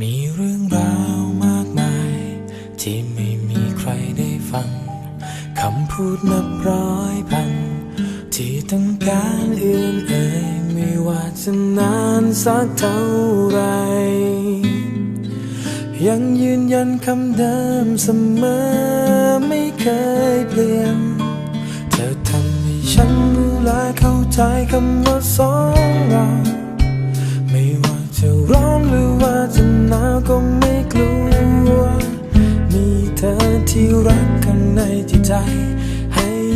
มีเรื่องราวมากมาย ที่ไม่มีใครได้ฟัง คำพูดนับร้อยพัน ที่ต้องการเอื่นเอ่ยไม่ว่าจะนานสักเท่าไร ยังยืนยันคำเดิมเสมอไม่เคยเปลี่ยน เธอทำให้ฉันรู้และเข้าใจคำว่าสองเรา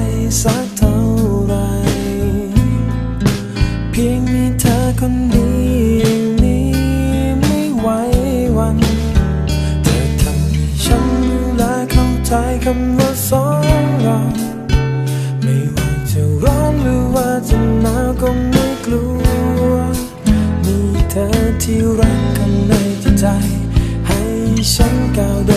สักเท่าไร เพียงมีเธอคนเดียวนี้ไม่ไหววัน เธอทำให้ฉันรู้และเข้าใจคำว่าสองเราไม่ว่าจะร้อนหรือว่าจะหนาวก็ไม่กลัว มีเธอที่รักข้างในใจ ให้ฉันก้าว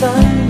สอ